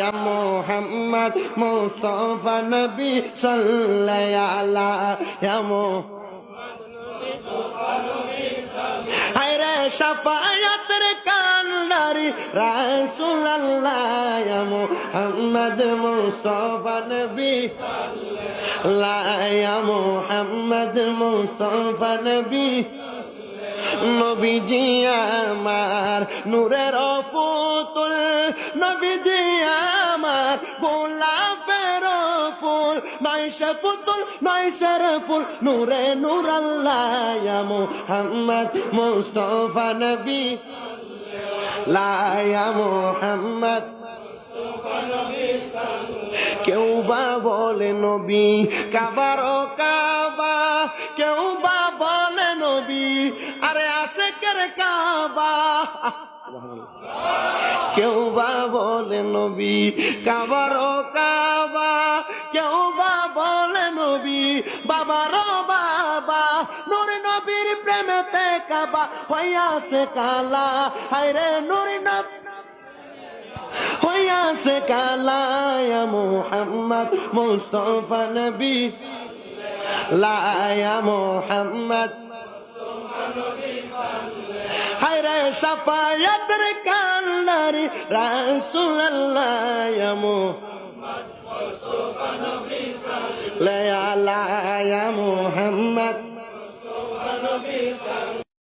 ইয়া মোহাম্মদ মুস্তফা নবী সাল্লাল্লাহু আলা ইয়া হায়রে সাফায়াতের কান্ডারি রাসূলুল্লাহ ইয়া মুহাম্মদ মুস্তফা নবী লা মুহাম্মদ মুস্তফা নবী নবীজি আমার নূরের ফুতুল নবীজি আমার গোলাপের ফুল নয়শে পুতুল নয়শের ফুল, নূরে নূর আল্লাহ মুহাম্মদ মুস্তফা নবী। লায়া মুহাম্মদ। কেউ বা বলে নবী, কাবার কাবা। কেউ বা বলে নবী, আরে আসে কেরে কাবা। কেউ বা বলে নবী, কাবার কাবা। কেউ বা বলে নবী, বাবার বাবা। নুর নবীর প্রেমেতে কাবা হইয়াছে কালা। হায়রে নুর নবী হইয়াছে কালায়া মোহাম্মদ মুস্তফা নবী। লায়া মোহাম্মদ। হায়রে সাফায়াতের কান্ডারি রাসূলুল্লাহ মোহাম্মদ লায়া লায়া মোহাম্মদ